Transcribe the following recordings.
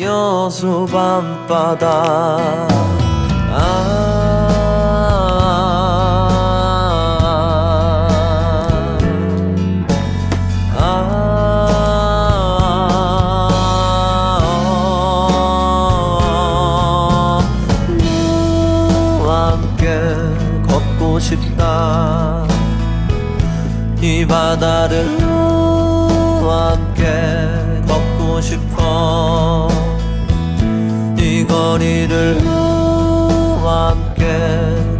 여수 밤바다. 아, 아, 이 바다를 너와 함께 걷고 싶어 너와 함께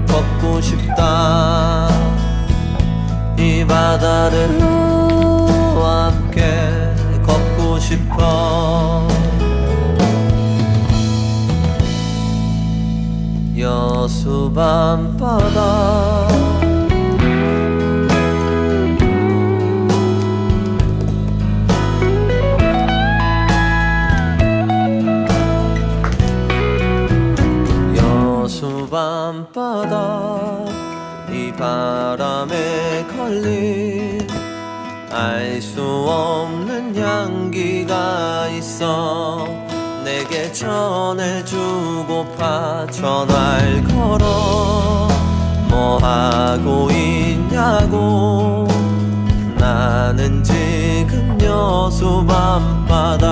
걷고 싶다. 이 바다를 함께 걷고 싶어. 여수 밤바다 밤바다 이 바람에 걸린 알 수 없는 향기가 있어 내게 전해주고파 전화를 걸어 뭐 하고 있냐고 나는 지금 여수 밤바다